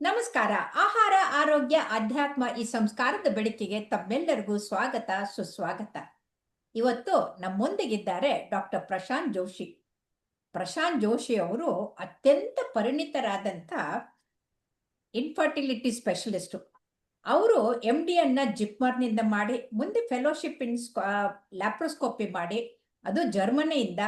ನಮಸ್ಕಾರ. ಆಹಾರ, ಆರೋಗ್ಯ, ಅಧ್ಯಾತ್ಮ ಈ ಸಂಸ್ಕಾರದ ಬೆಳಕಿಗೆ ತಮ್ಮೆಲ್ಲರಿಗೂ ಸ್ವಾಗತ, ಸುಸ್ವಾಗತ. ಇವತ್ತು ನಮ್ಮೊಂದಿಗಿದ್ದಾರೆ ಡಾಕ್ಟರ್ ಪ್ರಶಾಂತ್ ಜೋಶಿ. ಪ್ರಶಾಂತ್ ಜೋಶಿ ಅವರು ಅತ್ಯಂತ ಪರಿಣಿತರಾದಂಥ ಇನ್ಫರ್ಟಿಲಿಟಿ ಸ್ಪೆಷಲಿಸ್ಟು ಅವರು ಎಂ ಡಿ ಅನ್ನ ಜಿಪ್ಮರ್ನಿಂದ ಮಾಡಿ, ಮುಂದೆ ಫೆಲೋಶಿಪ್ ಇನ್ ಲ್ಯಾಪ್ರೋಸ್ಕೋಪಿ ಮಾಡಿ, ಅದು ಜರ್ಮನಿಯಿಂದ,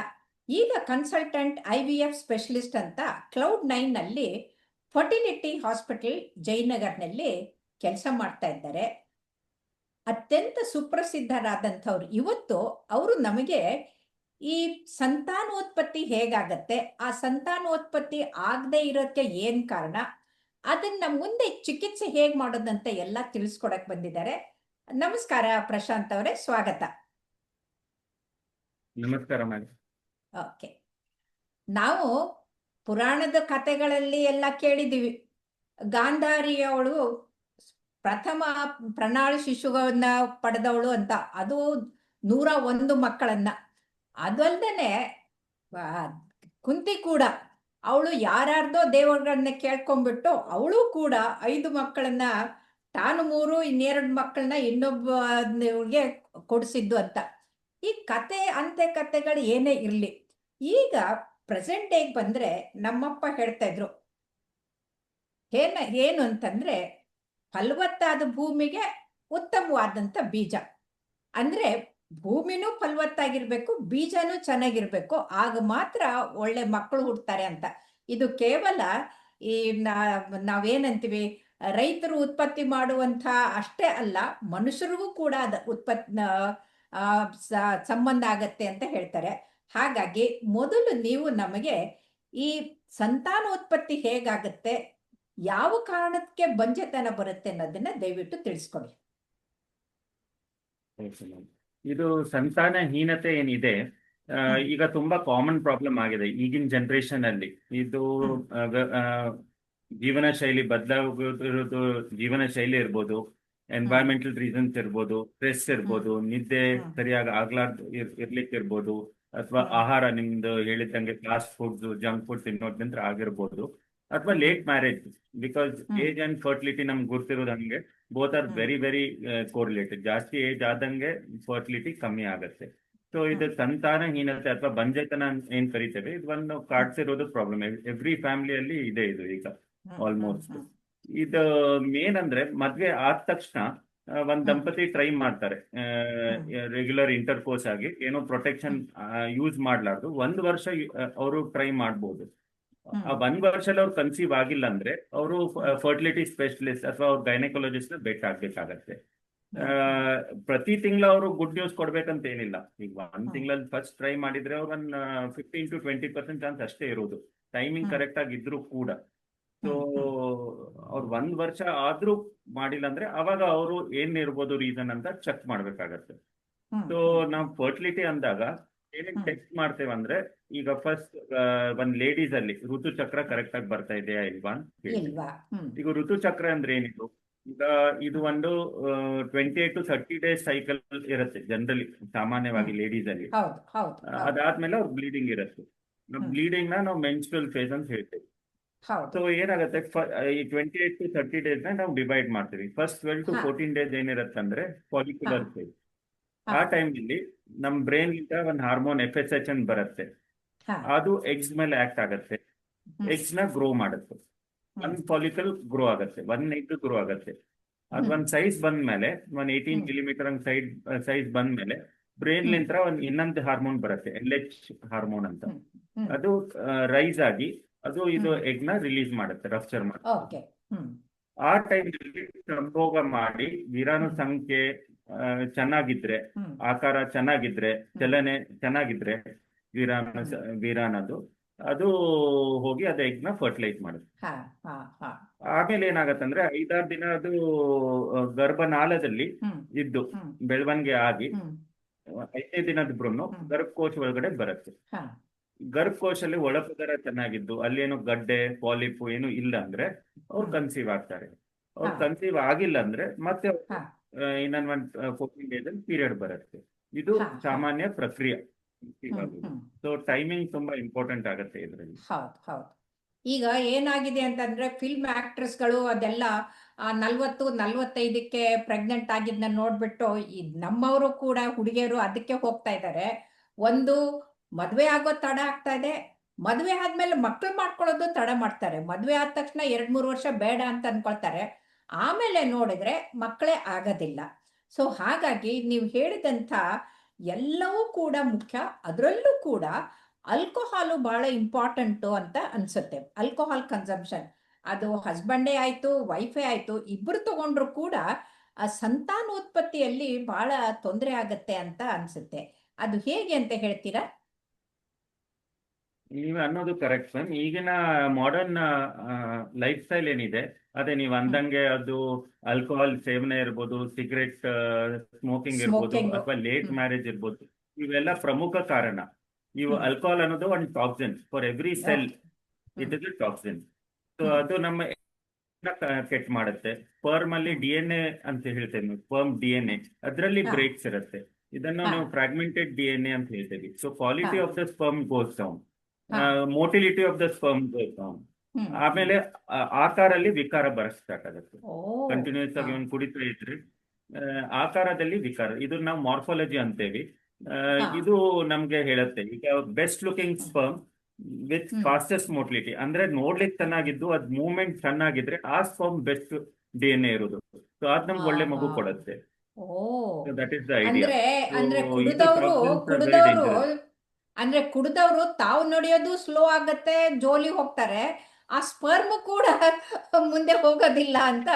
ಈಗ consultant I V F specialist ಅಂತ ಕ್ಲೌಡ್ ನೈನ್ನಲ್ಲಿ ಫರ್ಟಿಲಿಟಿ ಹಾಸ್ಪಿಟಲ್ ಜಯನಗರ್ನಲ್ಲಿ ಕೆಲಸ ಮಾಡ್ತಾ ಇದ್ದಾರೆ. ಅತ್ಯಂತ ಸುಪ್ರಸಿದ್ಧರಾದಂಥವ್ರು. ಇವತ್ತು ಅವರು ನಮಗೆ ಈ ಸಂತಾನೋತ್ಪತ್ತಿ ಹೇಗಾಗತ್ತೆ? ಆ ಸಂತಾನೋತ್ಪತ್ತಿ ಆಗದೆ ಇರೋಕ್ಕೆ ಏನ್ ಕಾರಣ? ಅದನ್ನ ಮುಂದೆ ಚಿಕಿತ್ಸೆ ಹೇಗ್ ಮಾಡೋದಂತ ಎಲ್ಲ ತಿಳಿಸ್ಕೊಡಕ್ ಬಂದಿದ್ದಾರೆ. ನಮಸ್ಕಾರ ಪ್ರಶಾಂತ್ ಅವರೇ. ಸ್ವಾಗತ. ನಮಸ್ಕಾರ ಓಕೆ. ನಾವು ಪುರಾಣದ ಕಥೆಗಳಲ್ಲಿ ಎಲ್ಲ ಕೇಳಿದ್ದೀವಿ. ಗಾಂಧಾರಿಯವಳು ಪ್ರಥಮ ಪ್ರಣಾಳ ಶಿಶುಗಳನ್ನ ಪಡೆದವಳು ಅಂತ. ಅದು ನೂರ ಒಂದು ಮಕ್ಕಳನ್ನ. ಅದಲ್ದೇನೆ ಕುಂತಿ ಕೂಡ ಅವಳು ಯಾರ್ಯಾರ್ದೋ ದೇವರುಗಳನ್ನ ಕೇಳ್ಕೊಂಡ್ಬಿಟ್ಟು ಅವಳು ಕೂಡ ಐದು ಮಕ್ಕಳನ್ನ, ತಾನು ಮೂರು, ಇನ್ನೆರಡು ಮಕ್ಕಳನ್ನ ಇನ್ನೊಬ್ಬಗೆ ಕೊಡಿಸಿದ್ದು ಅಂತ. ಈ ಕತೆ ಅಂತೆ ಕತೆಗಳು ಏನೇ ಇರಲಿ. ಈಗ ಪ್ರೆಸೆಂಟ್ ಡೇಗೆ ಬಂದರೆ ನಮ್ಮಪ್ಪ ಹೇಳ್ತಾ ಇದ್ರು. ಏನ, ಏನು ಅಂತಂದ್ರೆ ಫಲವತ್ತಾದ ಭೂಮಿಗೆ ಉತ್ತಮವಾದಂತ ಬೀಜ. ಅಂದ್ರೆ ಭೂಮಿನೂ ಫಲವತ್ತಾಗಿರ್ಬೇಕು, ಬೀಜನೂ ಚೆನ್ನಾಗಿರ್ಬೇಕು, ಆಗ ಮಾತ್ರ ಒಳ್ಳೆ ಮಕ್ಕಳು ಹುಡ್ತಾರೆ ಅಂತ. ಇದು ಕೇವಲ ಈ ನಾವೇನಂತೀವಿ, ರೈತರು ಉತ್ಪತ್ತಿ ಮಾಡುವಂತ ಅಷ್ಟೇ ಅಲ್ಲ, ಮನುಷ್ಯರಿಗೂ ಕೂಡ ಅದ ಉತ್ಪತ್ ಸಂಬಂಧ ಆಗತ್ತೆ ಅಂತ ಹೇಳ್ತಾರೆ. ಹಾಗಾಗಿ ಮೊದಲು ನೀವು ನಮಗೆ ಈ ಸಂತಾನೋತ್ಪತ್ತಿ ಹೇಗಾಗತ್ತೆ ಯಾವ ಕಾರಣಕ್ಕೆ ಬಂಜೆತನ ಬರುತ್ತೆ ಅನ್ನೋದನ್ನ ದಯವಿಟ್ಟು ತಿಳಿಸ್ಕೊಡಿ. ಇದು ಸಂತಾನ ಹೀನತೆ ಏನಿದೆ ಈಗ ತುಂಬಾ ಕಾಮನ್ ಪ್ರಾಬ್ಲಮ್ ಆಗಿದೆ ಈಗಿನ ಜನರೇಷನ್ ಅಲ್ಲಿ. ಇದು ಜೀವನ ಶೈಲಿ ಬದಲಾಗೋದಿರೋದು ಜೀವನ ಶೈಲಿ ಇರ್ಬೋದು ಎನ್ವೈರನ್ಮೆಂಟಲ್ ರೀಸನ್ಸ್ ಇರ್ಬೋದು ಸ್ಟ್ರೆಸ್ ಇರ್ಬೋದು ನಿದ್ದೆ. ಸರಿಯಾಗಿ ಆಗ್ಲಾರ್ದು ಇರ್ಲಿಕ್ಕೆ ಇರ್ಬೋದು ಅಥವಾ. ಆಹಾರ ನಿಮ್ದು ಹೇಳಿದಂಗೆ ಫಾಸ್ಟ್ ಫುಡ್ಸ್ ಜಂಕ್ ಫುಡ್ ತಿನ್ನೋದ್ರಿಂದ ಆಗಿರ್ಬೋದು ಅಥವಾ late marriage because age and fertility ನಮ್ಗೆ ಗೊತ್ತಿರೋದು ಹಂಗೆ both are. Very very correlated ಜಾಸ್ತಿ ಏಜ್ ಆದಂಗೆ ಫರ್ಟಿಲಿಟಿ ಕಮ್ಮಿ ಆಗುತ್ತೆ ಸೊ ಇದು ಸಂತಾನಹೀನತೆ ಅಥವಾ ಬಂಜೆತನ ಏನ್ ಕರಿತೇವೆ ಇದು ಒಂದು ಕಾಡ್ಸಿರೋದು ಪ್ರಾಬ್ಲಮ್ ಎವ್ರಿ ಫ್ಯಾಮಿಲಿಯಲ್ಲಿ ಇದೆ ಇದು ಈಗ ಆಲ್ಮೋಸ್ಟ್. ಇದು ಮೇನ್ ಅಂದ್ರೆ ಮದ್ವೆ ಆದ ತಕ್ಷಣ ಒಂದ್ ದಂಪತಿ ಟ್ರೈ ಮಾಡ್ತಾರೆ. ರೆಗ್ಯುಲರ್ ಇಂಟರ್ಕೋರ್ಸ್ ಆಗಿ ಏನೋ ಪ್ರೊಟೆಕ್ಷನ್ ಯೂಸ್ ಮಾಡ್ಲಾರ್ದು. ಒಂದ್ ವರ್ಷ ಅವರು ಟ್ರೈ ಮಾಡ್ಬೋದು. ಆ ಒಂದ್ ವರ್ಷದಲ್ಲಿ ಅವ್ರು ಕನ್ಸೀವ್ ಆಗಿಲ್ಲ ಅಂದ್ರೆ ಅವರು ಫರ್ಟಿಲಿಟಿ ಸ್ಪೆಷಲಿಸ್ಟ್ ಅಥವಾ ಅವ್ರ ಗೈನಕಾಲಜಿಸ್ಟ್ ಆ, ಪ್ರತಿ ತಿಂಗಳು ಅವರು ಗುಡ್ ನ್ಯೂಸ್ ಕೊಡ್ಬೇಕಂತ ಏನಿಲ್ಲ. ಈಗ ಒಂದ್. ತಿಂಗಳಲ್ಲಿ ಫಸ್ಟ್ ಟ್ರೈ ಮಾಡಿದ್ರೆ ಅವ್ರ ಒಂದ್ fifteen to twenty percent chance ಅಷ್ಟೇ ಇರೋದು. ಟೈಮಿಂಗ್. ಕರೆಕ್ಟ್ ಆಗಿ ಇದ್ರು ಕೂಡ. ಸೊ ಅವ್ರು ಒಂದ್ ವರ್ಷ ಆದ್ರೂ ಮಾಡಿಲ್ಲ ಅಂದ್ರೆ ಅವಾಗ ಅವರು ಏನ್ ಇರ್ಬೋದು ರೀಸನ್ ಅಂತ ಚೆಕ್ ಮಾಡ್ಬೇಕಾಗತ್ತೆ. ಸೊ ನಾವು ಫರ್ಟಿಲಿಟಿ ಅಂದಾಗ ಏನೇನ್ ಚೆಕ್ ಟೆಸ್ಟ್ ಮಾಡ್ತೇವೆ ಅಂದ್ರೆ ಈಗ ಫಸ್ಟ್ ಒಂದ್ ಲೇಡೀಸ್ ಅಲ್ಲಿ ಋತುಚಕ್ರ ಕರೆಕ್ಟ್ ಆಗಿ ಬರ್ತಾ ಇದೆಯಾ ಇಲ್ವಾ ಈಗ ಋತು ಚಕ್ರ ಋತುಚಕ್ರ ಅಂದ್ರೆ ಏನಿದು? ಈಗ ಇದು ಒಂದು twenty eight to thirty days cycle ಇರುತ್ತೆ ಜನರಲಿ ಸಾಮಾನ್ಯವಾಗಿ ಲೇಡೀಸ್ ಅಲ್ಲಿ. ಅದಾದ್ಮೇಲೆ ಅವ್ರ ಬ್ಲೀಡಿಂಗ್ ಇರುತ್ತೆ. ಬ್ಲೀಡಿಂಗ್ನ ನಾವು ಮೆನ್ಸ್ಟ್ರಲ್ ಫೇಸ್ ಅಂತ ಹೇಳ್ತೇವೆ. ಸೊ ಏನಾಗುತ್ತೆ? ಈ twenty eight to thirty days ನಾವು ಡಿವೈಡ್ ಮಾಡ್ತೀವಿ. First twelve to. Fourteen days ಏನಿರುತ್ತೆ ಅಂದ್ರೆ ಫಾಲಿಕ್ಯುಲರ್. ಫೇಸ್ ಆ ಟೈಮ್ ಅಲ್ಲಿ ನಮ್ ಬ್ರೈನ್ ಇಂದ ಒಂದ್ ಹಾರ್ಮೋನ್ ಎಫ್ ಎಸ್ ಎಚ್ ಅಂತ ಬರುತ್ತೆ. ಅದು ಎಗ್ಸ್ ಮೇಲೆ ಆಕ್ಟ್ ಆಗುತ್ತೆ. ಎಗ್ಸ್ನ ಗ್ರೋ ಮಾಡುತ್ತೆ. ಒಂದ್ ಫಾಲಿಕಲ್ ಗ್ರೋ ಆಗುತ್ತೆ. ಒನ್ ಎಗ್ ಗ್ರೋ ಆಗುತ್ತೆ. ಅದ್. ಒಂದ್ ಸೈಜ್ ಬಂದ್ಮೇಲೆ ಒಂದ್ ಏಯ್ಟೀನ್. ಕಿಲೋಮೀಟರ್ ಹಂಗ್ ಸೈಡ್ ಸೈಜ್ ಬಂದ್ಮೇಲೆ ಬ್ರೈನ್. ಲಿಂತ್ರ ಒಂದ್ ಇನ್ನೊಂದು ಹಾರ್ಮೋನ್ ಬರುತ್ತೆ. ಎಲ್ ಎಚ್ ಹಾರ್ಮೋನ್ ಅಂತ. ಅದು ರೈಸ್ ಆಗಿ ಅದು ಇದು. ಎಗ್ನ ರಿಲೀಸ್ ಮಾಡುತ್ತೆ ರಪ್ಚರ್ ಮಾಡುತ್ತೆ. ಆ ಟೈಮ್ ಸಂಭೋಗ ಮಾಡಿ ವೀರಾಣು ಹ್ಮ್. ಸಂಖ್ಯೆ ಚೆನ್ನಾಗಿದ್ರೆ ಆಕಾರ ಚೆನ್ನಾಗಿದ್ರೆ ಚಲನೆ ಚೆನ್ನಾಗಿದ್ರೆ ವೀರಾಣು ವಿರಾನದು ವೀರಾಣದು ಅದು ಹೋಗಿ ಅದ ಎಗ್ನ ಫರ್ಟಿಲೈಸ್ ಮಾಡುತ್ತೆ. ಆಮೇಲೆ ಏನಾಗತ್ತಂದ್ರೆ ಐದಾರು ದಿನ ಅದು ಗರ್ಭನಾಳದಲ್ಲಿ ಇದ್ದು ಬೆಳವಣಿಗೆ ಆಗಿ ಐದನೇ ದಿನದ ಬ್ರೂನು ಹ್ಮ್. ಗರ್ಭಕೋಶ ಒಳಗಡೆ ಬರುತ್ತೆ. ಗರ್ಭಕೋಶಲ್ಲಿ ಒಳಪದರ ಚೆನ್ನಾಗಿದ್ದು ಅಲ್ಲೇನು ಗಡ್ಡೆ ಪಾಲಿಪು ಏನು ಇಲ್ಲ ಅಂದ್ರೆ ಅವ್ರು. ಕನ್ಸೀವ್ ಆಗ್ತಾರೆ ಅವ್ರು. ಕನ್ಸೀವ್ ಆಗಿಲ್ಲ ಅಂದ್ರೆ ಮತ್ತೆ. ಇನ್ನೊಂದ್ ಒಂದ್ ಫೋರ್ಟೀನ್ ಡೇಸ್ ಅಲ್ಲಿ ಪೀರಿಯಡ್ ಬರುತ್ತೆ ಇದು. ಸಾಮಾನ್ಯ ಪ್ರಕ್ರಿಯೆ ಸೊ ಟೈಮಿಂಗ್ ತುಂಬಾ ಇಂಪಾರ್ಟೆಂಟ್ ಆಗುತ್ತೆ ಇದರಲ್ಲಿ ಹೌದು ಹೌದು ಈಗ ಏನಾಗಿದೆ ಅಂತಂದ್ರೆ ಫಿಲ್ಮ್ ಆಕ್ಟ್ರೆಸ್ಗಳು ಅದೆಲ್ಲ ನಲ್ವತ್ತು ನಲ್ವತ್ತೈದಕ್ಕೆ ಪ್ರೆಗ್ನೆಂಟ್ ಆಗಿದ್ನ ನೋಡ್ಬಿಟ್ಟು ನಮ್ಮವರು ಕೂಡ ಹುಡುಗಿಯರು ಅದಕ್ಕೆ ಹೋಗ್ತಾ ಇದ್ದಾರೆ ಒಂದು ಮದ್ವೆ ಆಗೋ ತಡ ಆಗ್ತಾ ಇದೆ. ಮದುವೆ ಆದ್ಮೇಲೆ ಮಕ್ಕಳು ಮಾಡ್ಕೊಳ್ಳೋದು ತಡ ಮಾಡ್ತಾರೆ. ಮದುವೆ ಆದ ತಕ್ಷಣ ಎರಡ್ ಮೂರು ವರ್ಷ ಬೇಡ ಅಂತ ಅನ್ಕೊಳ್ತಾರೆ. ಆಮೇಲೆ ನೋಡಿದ್ರೆ ಮಕ್ಕಳೇ ಆಗೋದಿಲ್ಲ. ಸೊ ಹಾಗಾಗಿ ನೀವು ಹೇಳಿದಂಥ ಎಲ್ಲವೂ ಕೂಡ ಮುಖ್ಯ. ಅದರಲ್ಲೂ ಕೂಡ ಅಲ್ಕೋಹಾಲು ಬಹಳ ಇಂಪಾರ್ಟೆಂಟು ಅಂತ ಅನ್ಸುತ್ತೆ. ಆಲ್ಕೋಹಾಲ್ ಕನ್ಸಂಪ್ಷನ್ ಅದು ಹಸ್ಬೆಂಡೇ ಆಯ್ತು ವೈಫೇ ಆಯ್ತು ಇಬ್ಬರು ತಗೊಂಡ್ರು ಕೂಡ ಆ ಸಂತಾನೋತ್ಪತ್ತಿಯಲ್ಲಿ ಬಹಳ ತೊಂದರೆ ಆಗತ್ತೆ ಅಂತ ಅನ್ಸುತ್ತೆ. ಅದು ಹೇಗೆ ಅಂತ ಹೇಳ್ತೀರಾ? ನೀವು ಅನ್ನೋದು ಕರೆಕ್ಟ್ ಮ್ಯಾಮ್ ಈಗಿನ ಮಾಡರ್ನ್ ಲೈಫ್ ಸ್ಟೈಲ್ ಏನಿದೆ ಅದೇ ನೀವು ಅಂದಂಗೆ ಅದು ಆಲ್ಕೋಹಾಲ್ ಸೇವನೆ ಇರ್ಬೋದು ಸಿಗರೆಟ್ ಸ್ಮೋಕಿಂಗ್ ಇರ್ಬೋದು ಅಥವಾ ಲೇಟ್ ಮ್ಯಾರೇಜ್ ಇರ್ಬೋದು ಇವೆಲ್ಲ ಪ್ರಮುಖ ಕಾರಣ. ಇವು. ಆಲ್ಕೋಹಾಲ್ ಅನ್ನೋದು ಒಂದು toxin for every cell it is toxin so. ಅದು ನಮ್ಮ ಕೆಟ್ ಮಾಡುತ್ತೆ. ಪರ್ಮ್ ಅಲ್ಲಿ ಡಿ ಎನ್ ಎ ಅಂತ ಹೇಳ್ತೇವೆ ಪರ್ಮ್ ಡಿ ಎನ್ ಎ ಅದರಲ್ಲಿ ಬ್ರೇಕ್ಸ್ ಇರುತ್ತೆ. ಇದನ್ನು. ನಾವು ಫ್ರಾಗ್ಮೆಂಟೆಡ್ ಡಿ ಎನ್ ಎ ಅಂತ ಹೇಳ್ತೇವೆ. So quality of the sperm goes down. Motility of the sperm goes ಆಮೇಲೆ ಆಕಾರಲ್ಲಿ ವಿಕಾರ ಬರಕ್ ಸ್ಟಾರ್ಟ್ ಆಗುತ್ತೆ ಕಂಟಿನ್ಯೂಸ್ ಆಗಿ ಒಂದು ಕುಡಿತಾ ಇದ್ರೆ ಆಕಾರದಲ್ಲಿ ವಿಕಾರ. ಇದು ನಾವು ಮಾರ್ಫಾಲಜಿ ಅಂತೇವಿ ಇದು ನಮ್ಗೆ ಹೇಳುತ್ತೆ. ಈಗ best looking sperm with. Fastest motility ಅಂದ್ರೆ ನೋಡ್ಲಿಕ್ಕೆ ಚೆನ್ನಾಗಿದ್ದು ಅದ್ ಮೂವ್ಮೆಂಟ್ ಚೆನ್ನಾಗಿದ್ರೆ ಆ sperm best D N A ಇರೋದು. ಸೊ ಅದ್ ನಮ್ಗೆ ಒಳ್ಳೆ ಮಗು ಕೊಡುತ್ತೆ. ದಟ್ ಇಸ್ ದ ಐಡಿಯಾ ಅಂದ್ರೆ ಕುಡ್ದವ್ರು ತಾವು ನಡೆಯೋದು ಸ್ಲೋ ಆಗತ್ತೆ ಜೋಲಿ ಹೋಗ್ತಾರೆ ಆ ಸ್ಪರ್ಮ್ ಕೂಡ ಮುಂದೆ ಹೋಗೋದಿಲ್ಲ ಅಂತ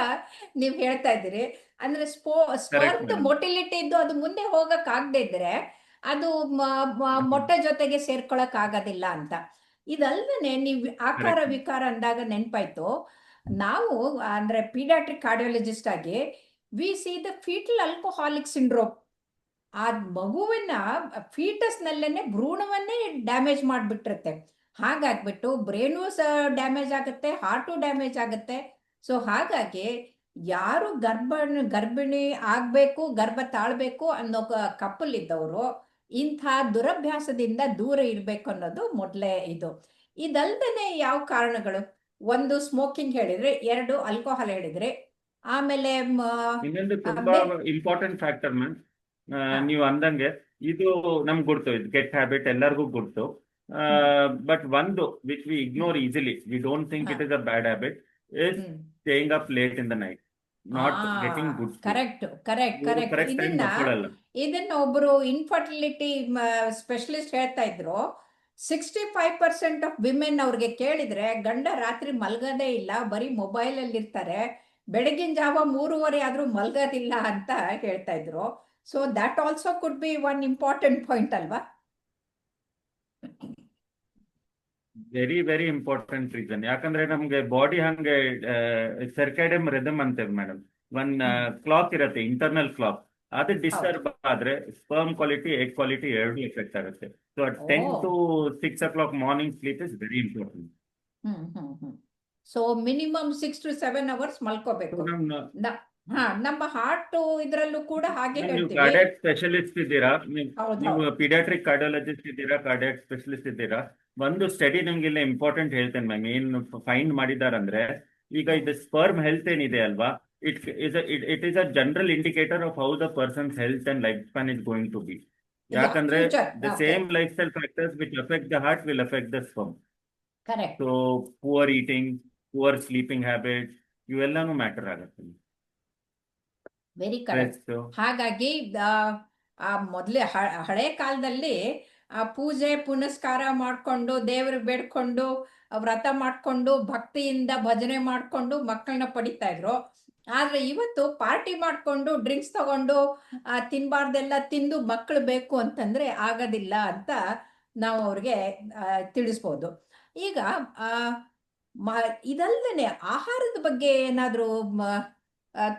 ನೀವ್ ಹೇಳ್ತಾ ಇದ್ದೀರಿ. ಅಂದ್ರೆ ಸ್ಪೋ ಸ್ಪರ್ಮ್. ಮೊಟಿಲಿಟಿ ಇದ್ದು ಅದು ಮುಂದೆ ಹೋಗಕ್ ಆಗದೆ ಇದ್ರೆ ಅದು ಮೊಟ್ಟೆ ಜೊತೆಗೆ ಸೇರ್ಕೊಳಕ್ ಆಗೋದಿಲ್ಲ ಅಂತ. ಇದಲ್ದೇನೆ ನೀವು ಆಕಾರ ವಿಕಾರ ಅಂದಾಗ ನೆನ್ಪಾಯ್ತು. ನಾವು ಅಂದ್ರೆ ಪೀಡಿಯಾಟ್ರಿಕ್ ಕಾರ್ಡಿಯಾಲಜಿಸ್ಟ್ ಆಗಿ we see the fetal alcoholic syndrome ಆ ಮಗುವಿನ ಫೀಟಸ್ ನಲ್ಲೇನೆ ಭ್ರೂಣವನ್ನೇ ಡ್ಯಾಮೇಜ್ ಮಾಡಿಬಿಟ್ಟಿರುತ್ತೆ. ಹಾಗಾಗ್ಬಿಟ್ಟು ಬ್ರೇನು ಸಹ ಡ್ಯಾಮೇಜ್ ಆಗುತ್ತೆ ಹಾರ್ಟು ಡ್ಯಾಮೇಜ್ ಆಗುತ್ತೆ. ಸೊ ಹಾಗಾಗಿ ಯಾರು ಗರ್ಭ ಗರ್ಭಿಣಿ ಆಗ್ಬೇಕು ಗರ್ಭ ತಾಳ್ಬೇಕು ಅನ್ನೋ ಕಪ್ಪಲ್ ಇದ್ದವರು ಇಂಥ ದುರಭ್ಯಾಸದಿಂದ ದೂರ ಇರಬೇಕು ಅನ್ನೋದು ಮೊದಲೇ ಇದು. ಇದಲ್ದೇ ಯಾವ ಕಾರಣಗಳು? ಒಂದು ಸ್ಮೋಕಿಂಗ್ ಹೇಳಿದ್ರೆ ಎರಡು ಆಲ್ಕೋಹಾಲ್ ಹೇಳಿದ್ರೆ ಆಮೇಲೆ ಇಂಪಾರ್ಟೆಂಟ್ ಫ್ಯಾಕ್ಟರ್ ಮ್ಯಾಮ್. ನೀವು ಅಂದಂಗೆ ಇದು ನಮ್ಗೆ ಗುರ್ತು ಇದು ಗೆಟ್ ಹ್ಯಾಬಿಟ್ ಎಲ್ಲರಿಗೂ ಗುರ್ತು. ಬಟ್ ಒಂದು which we ignore easily we don't think it is a bad habit is. Staying up late in the night not getting good correct correct correct ಇದನ್ನ ಇದನ್ನ ಒಬ್ರು ಇನ್ಫರ್ಟಿಲಿಟಿ ಸ್ಪೆಷಲಿಸ್ಟ್ ಹೇಳ್ತಾ ಇದ್ರು sixty five percent of women ಅವ್ರಿಗೆ ಕೇಳಿದ್ರೆ ಗಂಡ ರಾತ್ರಿ ಮಲ್ಗದೇ ಇಲ್ಲ ಬರೀ ಮೊಬೈಲ್ ಅಲ್ಲಿ ಇರ್ತಾರೆ ಬೆಳಗಿನ ಜಾವ ಮೂರುವರೆ ಆದ್ರೂ ಮಲ್ಗೋದಿಲ್ಲ ಅಂತ ಹೇಳ್ತಾ ಇದ್ರು. So that also could be one important point ಅಲ್ವಾ ವೆರಿ ವೆರಿ ಇಂಪಾರ್ಟೆಂಟ್ ರೀಸನ್ ಯಾಕಂದ್ರೆ ನಮ್ಗೆ ಬಾಡಿ ಹಂಗೆ ಸರ್ಕೈಡಮ್ ರಿದಮ್ ಅಂತೇವೆ ಮೇಡಮ್ ಒನ್ ಕ್ಲಾಕ್ ಇರತ್ತೆ ಇಂಟರ್ನಲ್ ಕ್ಲಾಕ್ ಅದು ಡಿಸ್ಟರ್ಬ್ ಆದ್ರೆ ಸ್ಪರ್ಮ್ ಕ್ವಾಲಿಟಿ ಎಗ್ ಕ್ವಾಲಿಟಿ ಎರಡು ಎಫೆಕ್ಟ್ ಆಗುತ್ತೆ. So ten. To six o'clock morning sleep is very important so minimum six to seven hours ಮಲ್ಕೋಬೇಕು. ಹಾ ನಮ್ಮ ಹಾರ್ಟ್ ಇದ್ರಲ್ಲೂ ಕೂಡ ಹಾಗೆ ಕಾರ್ಡಿಯಾಕ್ ಸ್ಪೆಷಲಿಸ್ಟ್ ಇದ್ದೀರಾ? ನೀವು ಪೀಡಿಯಾಟ್ರಿಕ್ ಕಾರ್ಡಿಯಾಲಜಿಸ್ಟ್ ಇದ್ದೀರಾ ಕಾರ್ಡಿಯಾಕ್ ಸ್ಪೆಷಲಿಸ್ಟ್ ಇದ್ದೀರಾ? ಒಂದು ಸ್ಟಡಿ ನಿಮ್ಗೆ ಇಲ್ಲ ಇಂಪಾರ್ಟೆಂಟ್ ಹೇಳ್ತೇನೆ ಮ್ಯಾಮ್ ಏನು ಫೈಂಡ್ ಮಾಡಿದಾರಂದ್ರೆ ಈಗ ಇದು ಸ್ಪರ್ಮ್ ಹೆಲ್ತ್ ಏನಿದೆ ಅಲ್ವಾ? It is it is a general indicator of how the person's health and life span is going to be ಯಾಕಂದ್ರೆ. The same life style factors which affect the heart will affect the sperm so poor eating poor sleeping habit ಇವೆಲ್ಲಾನು matter ಆಗುತ್ತೆ. Very correct ಹಾಗಾಗಿ ಆ, ಮೊದಲೇ ಹಳೆ ಕಾಲದಲ್ಲಿ ಆ ಪೂಜೆ ಪುನಸ್ಕಾರ ಮಾಡ್ಕೊಂಡು ದೇವ್ರಿಗೆ ಬೇಡ್ಕೊಂಡು ವ್ರತ ಮಾಡ್ಕೊಂಡು ಭಕ್ತಿಯಿಂದ ಭಜನೆ ಮಾಡ್ಕೊಂಡು ಮಕ್ಕಳನ್ನ ಪಡಿತಾ ಇದ್ರು. ಆದ್ರೆ ಇವತ್ತು ಪಾರ್ಟಿ ಮಾಡ್ಕೊಂಡು ಡ್ರಿಂಕ್ಸ್ ತಗೊಂಡು ಆ, ತಿನ್ಬಾರ್ದೆಲ್ಲ ತಿಂದು ಮಕ್ಕಳು ಬೇಕು ಅಂತಂದ್ರೆ ಆಗೋದಿಲ್ಲ ಅಂತ ನಾವು ಅವ್ರಿಗೆ ತಿಳಿಸ್ಬೋದು. ಈಗ ಇದಲ್ದೇನೆ ಆಹಾರದ ಬಗ್ಗೆ ಏನಾದರೂ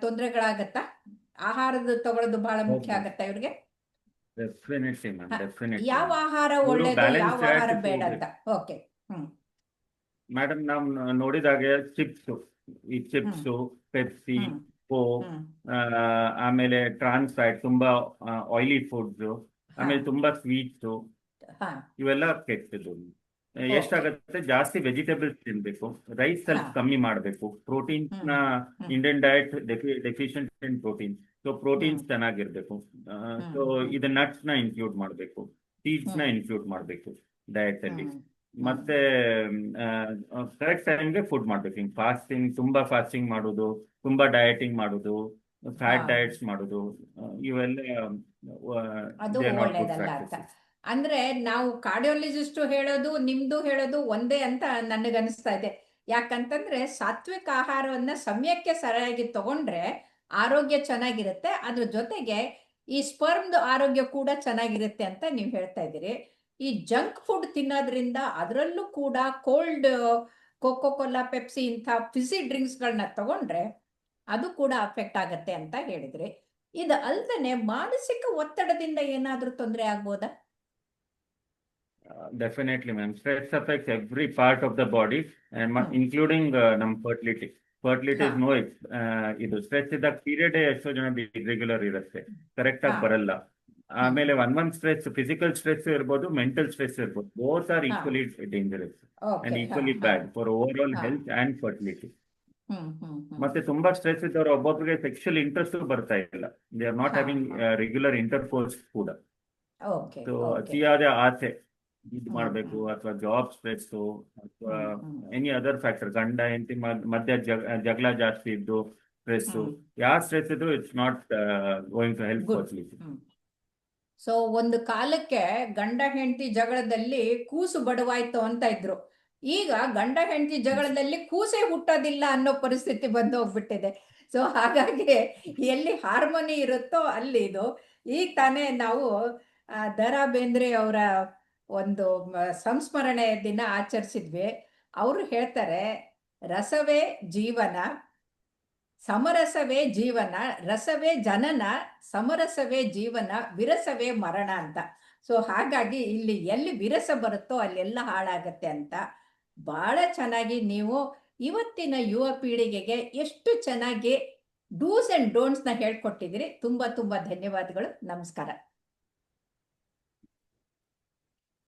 ತೊಂದರೆಗಳಾಗತ್ತಾ? ಆಹಾರದ ತಗೊಳ್ಳೋದು ಬಹಳ ಮುಖ್ಯ ಆಗತ್ತ ಇವ್ರಿಗೆ? ಡೆಫಿನೆಟ್ಲಿ ಮ್ಯಾಮ್ ಡೆಫಿನೆಟ್ಲಿ ಯಾವ ಆಹಾರ ಒಳ್ಳೇದು ಯಾವ ಆಹಾರ ಬೇಡ ಅಂತ ಓಕೆ ಹ್ಮ್. ಮೇಡಮ್ ನಾವು ನೋಡಿದಾಗೆ ಚಿಪ್ಸ್ ಈ ಚಿಪ್ಸ್ ಪೆಪ್ಸಿ ಕೋ ಆಮೇಲೆ ಟ್ರಾನ್ಸ್ ಫ್ಯಾಟ್ ತುಂಬಾ ಆಯಿಲಿ ಫುಡ್ಸ್ ಆಮೇಲೆ ತುಂಬಾ ಸ್ವೀಟ್ಸ್ ಇವೆಲ್ಲ ಕೆಟ್ಟದ್ದು. ಎಷ್ಟಾಗತ್ತೆ? ಜಾಸ್ತಿ ವೆಜಿಟೇಬಲ್ಸ್ ತಿನ್ಬೇಕು. ರೈಸ್ ಸ್ವಲ್ಪ ಕಮ್ಮಿ ಮಾಡಬೇಕು. ಪ್ರೋಟೀನ್ನ Indian diet deficient in protein so proteins. ಚೆನ್ನಾಗಿರ್ಬೇಕು. ಸೊ. ಇದು ನಟ್ಸ್ನ ಇನ್ಕ್ಲೂಡ್ ಮಾಡಬೇಕು. ಸೀಡ್ಸ್ನ. ಇನ್ಕ್ಲೂಡ್ ಮಾಡಬೇಕು ಡಯಟ್ ಅಲ್ಲಿ. ಮತ್ತೆ ಕರೆಕ್ಟ್ ಟೈಮ್ಗೆ ಫುಡ್ ಮಾಡ್ಬೇಕು. ಹಿಂಗ್ ಫಾಸ್ಟಿಂಗ್ ತುಂಬಾ ಫಾಸ್ಟಿಂಗ್ ಮಾಡೋದು ತುಂಬಾ ಡಯಟಿಂಗ್ ಮಾಡೋದು ಫ್ಯಾಟ್. ಡಯಟ್ಸ್ ಮಾಡೋದು ಇವೆಲ್ಲ ಅಂದ್ರೆ ನಾವು ಕಾರ್ಡಿಯೋಲಜಿಸ್ಟ್ ಹೇಳೋದು, ನಿಮ್ದು ಹೇಳೋದು ಒಂದೇ ಅಂತ ನನಗನ್ನಿಸ್ತಾ ಇದೆ. ಯಾಕಂತಂದ್ರೆ ಸಾತ್ವಿಕ ಆಹಾರವನ್ನ ಸಮಯಕ್ಕೆ ಸರಿಯಾಗಿ ತಗೊಂಡ್ರೆ ಆರೋಗ್ಯ ಚೆನ್ನಾಗಿರುತ್ತೆ. ಅದ್ರ ಜೊತೆಗೆ ಈ ಸ್ಪರ್ಮ್ದು ಆರೋಗ್ಯ ಕೂಡ ಚೆನ್ನಾಗಿರುತ್ತೆ ಅಂತ ನೀವು ಹೇಳ್ತಾ ಇದ್ದೀರಿ. ಈ ಜಂಕ್ ಫುಡ್ ತಿನ್ನೋದ್ರಿಂದ ಅದರಲ್ಲೂ ಕೂಡ ಕೋಲ್ಡ್ ಕೋಕೋ ಕೋಲಾ ಪೆಪ್ಸಿ ಇಂಥ ಫಿಸಿ ಡ್ರಿಂಕ್ಸ್ಗಳನ್ನ ತಗೊಂಡ್ರೆ ಅದು ಕೂಡ ಅಫೆಕ್ಟ್ ಆಗತ್ತೆ ಅಂತ ಹೇಳಿದ್ರಿ. ಇದು ಅಲ್ದನೆ ಮಾನಸಿಕ ಒತ್ತಡದಿಂದ ಏನಾದರೂ ತೊಂದರೆ ಆಗ್ಬೋದಾ? Definitely ma'am stress affects every part of the body hmm. Including ನಮ್ ಫರ್ಟಿಲಿಟಿ ಫರ್ಟಿಲಿಟಿ ಇಸ್ ಹಾ. ನೋ ಇದು ಸ್ಟ್ರೆಸ್ ಇದ್ದಾಗ ಪೀರಿಯಡ್ ಎಷ್ಟೋ ಜನ ಇರೆಗ್ಯುಲರ್ ಇರುತ್ತೆ ಕರೆಕ್ಟ್ ಆಗಿ ಹಾ. ಬರಲ್ಲ ಆಮೇಲೆ one one stress physical stress ಇರ್ಬೋದು ಮೆಂಟಲ್ ಸ್ಟ್ರೆಸ್ ಇರ್ಬೋದು. ಬೋತ್ ಆರ್ ಹಾ. Equally dangerous and equally bad for overall ಹಾ. Health and fertility hmm hmm hmm ಮತ್ತೆ ತುಂಬಾ ಸ್ಟ್ರೆಸ್ ಇದ್ದವರು ಒಬ್ಬೊಬ್ಬರಿಗೆ ಸೆಕ್ಷುಯಲ್ ಇಂಟ್ರೆಸ್ಟ್ ಬರ್ತಾ ಇಲ್ಲ. ದೇ ಆರ್ ನಾಟ್ ಹಾ, ಹ್ಯಾವಿಂಗ್ ಹಾ. ರೆಗ್ಯುಲರ್ ಇಂಟರ್ಕೋರ್ಸ್ ಕೂಡ. ಓಕೆ ಸೊ ಓಕೆ ಅತಿಯಾದ ಆಸೆ. ಇದು ಮಾಡ್ಬೇಕು ಅಥವಾ ಜಾಬ್ ಸ್ಪೇಸ್ ಅಥವಾ. ಎನಿ ಅದರ್ ಫ್ಯಾಕ್ಟರ್ ಗಂಡ ಹೆಂಡತಿ ಮಧ್ಯ ಜಗ ಜಗಳ ಜಾಸ್ತಿ ಇದ್ದು ಸ್ಟ್ರೆಸ್. ಯಾವ ಸ್ಟ್ರೆಸ್ ಇದ್ರು it's not going to help. Fertility so ಒಂದು ಕಾಲಕ್ಕೆ ಗಂಡ ಹೆಂಡತಿ ಜಗಳದಲ್ಲಿ ಕೂಸು ಬಡವಾಯ್ತು ಅಂತ ಇದ್ರು ಈಗ ಗಂಡ ಹೆಂಡತಿ ಜಗಳದಲ್ಲಿ ಕೂಸೇ ಹುಟ್ಟೋದಿಲ್ಲ ಅನ್ನೋ ಪರಿಸ್ಥಿತಿ ಬಂದು ಹೋಗ್ಬಿಟ್ಟಿದೆ ಸೊ ಹಾಗಾಗಿ ಎಲ್ಲಿ ಹಾರ್ಮೋನಿ ಇರುತ್ತೋ ಅಲ್ಲಿ ಇದು ಈಗ ತಾನೇ ನಾವು ದರಾ ಬೇಂದ್ರೆ ಅವರ ಒಂದು ಸಂಸ್ಮರಣೆ ದಿನ ಆಚರಿಸಿದ್ವಿ. ಅವರು ಹೇಳ್ತಾರೆ, ರಸವೇ ಜೀವನ, ಸಮರಸವೇ ಜೀವನ, ರಸವೇ ಜನನ, ಸಮರಸವೇ ಜೀವನ, ವಿರಸವೇ ಮರಣ ಅಂತ. ಸೊ, ಹಾಗಾಗಿ ಇಲ್ಲಿ ಎಲ್ಲಿ ವಿರಸ ಬರುತ್ತೋ ಅಲ್ಲೆಲ್ಲ ಹಾಳಾಗತ್ತೆ ಅಂತ. ಬಹಳ ಚೆನ್ನಾಗಿ ನೀವು ಇವತ್ತಿನ ಯುವ ಪೀಳಿಗೆಗೆ ಎಷ್ಟು ಚೆನ್ನಾಗಿ ಡೂಸ್ ಅಂಡ್ ಡೋಂಟ್ಸ್ನ ಹೇಳ್ಕೊಟ್ಟಿದ್ದೀರಿ. ತುಂಬ ತುಂಬ ಧನ್ಯವಾದಗಳು. ನಮಸ್ಕಾರ.